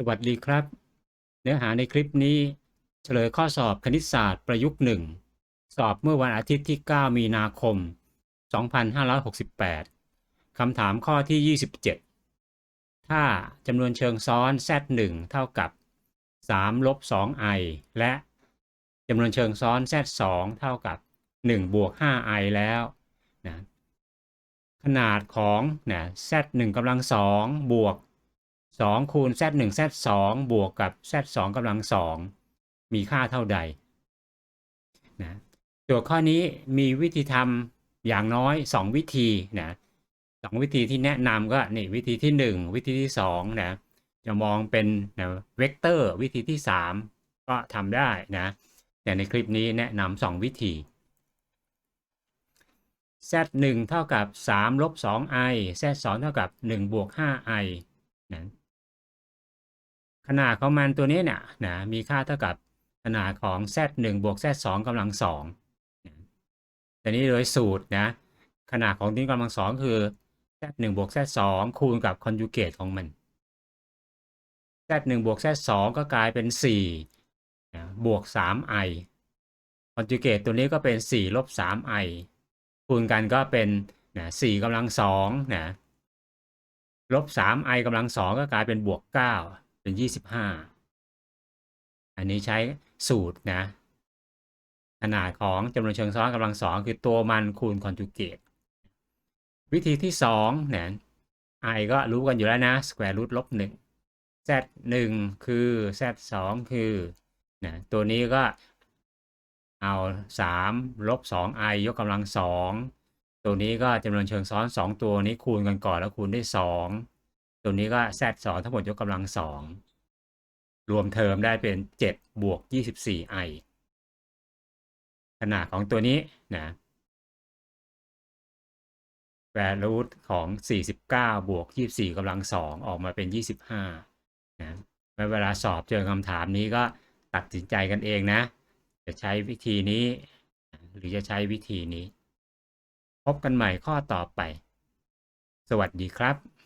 สวัสดีครับ เนื้อหาในคลิปนี้ เฉลยข้อสอบคณิตศาสตร์ประยุกต์หนึ่งสอบเมื่อวันอาทิตย์ที่ 9 มีนาคม 2568 คำถามข้อที่ 27 ถ้าจำนวนเชิงซ้อน z1 เท่ากับ 3 ลบ 2i และจำนวนเชิงซ้อน z2 เท่ากับ 1 บวก 5i แล้วนะขนาดของนะ z1 กำลัง2บวก 2 คูณ z 1 z 2บวกกับ z 2กำลัง 2 มีค่าเท่าใดนะโจทย์ข้อนี้มีวิธีทำอย่างน้อย 2 วิธีนะสองวิธีที่แนะนำก็นี่วิธีที่ 1 วิธีที่2นะจะมองเป็นนะเวกเตอร์วิธีที่ 3 ก็ทำได้นะแต่ในคลิปนี้แนะนำ2วิธี z 1เท่ากับ3ลบ 2i z 2เท่ากับ 1 บวก 5i นะ ขนาดของมันตัวนี้เนี่ยนะมีค่าเท่ากับขนาดของ z 1บวก z 2กำลัง2แต่นี้โดยสูตรนะขนาดของนี้กำลัง2คือ z 1บวก z 2คูณกับคอนจูเกตของมัน z 1บวก z 2ก็กลายเป็น4นะบวก 3i คอนจูเกตตัวนี้ก็เป็น 4 ลบ 3i คูณกันก็เป็นนะ4กำลัง2นะลบ 3i กำลัง2ก็กลายเป็นบวก 9 เป็น 25 อันนี้ใช้สูตรนะ ขนาดของจำนวนเชิงซ้อนกำลังสองคือตัวมันคูณคอนจูเกตวิธีที่2เนี่ย i ก็รู้กันอยู่แล้วนะ square root ลบ1 z 1คือ z 2คือนะตัวนี้ก็เอา3ลบ 2i ยกกำลัง 2 ตัวนี้ก็จำนวนเชิงซ้อน 2 ตัวนี้คูณกันก่อนแล้วคูณด้วย2 ตัวนี้ก็ z 2ทั้งหมดยกกำลัง2รวมเทอมได้เป็น 7 บวก 24i ขนาดของตัวนี้นะแวรูทของ 49 บวก 24กำลัง2ออกมาเป็น 25นะเวลาสอบเจอคำถามนี้ก็ตัดสินใจกันเองนะ จะใช้วิธีนี้ หรือจะใช้วิธีนี้ พบกันใหม่ข้อต่อไป สวัสดีครับ